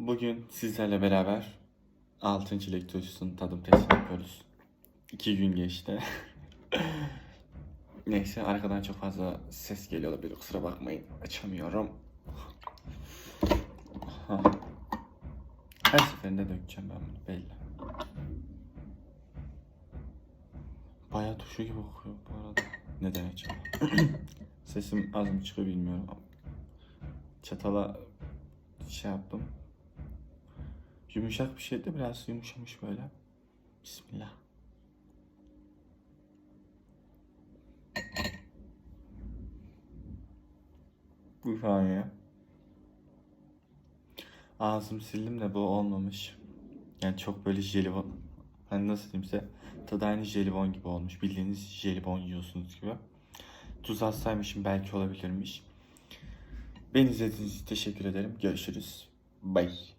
Bugün sizlerle beraber 6. çilek turşusunun tadım testini yapıyoruz. 2 gün geçti. Neyse arkadan çok fazla ses geliyor olabilir kusura bakmayın. Açamıyorum. Her seferinde dökeceğim ben bunu belli. Bayağı turşu gibi kokuyor bu arada. Neden acaba? Sesim az mı çıkıyor bilmiyorum. Çatala şey yaptım. Yumuşak bir şey de biraz yumuşamış böyle. Bismillah. Bu saniye. Ağzım sildim de bu olmamış. Yani çok böyle jelibon. Hani nasıl diyeyim size. Tadı aynı jelibon gibi olmuş. Bildiğiniz jelibon yiyorsunuz gibi. Tuz atsaymışım belki olabilirmiş. Beni izlediğiniz için teşekkür ederim. Görüşürüz. Bye.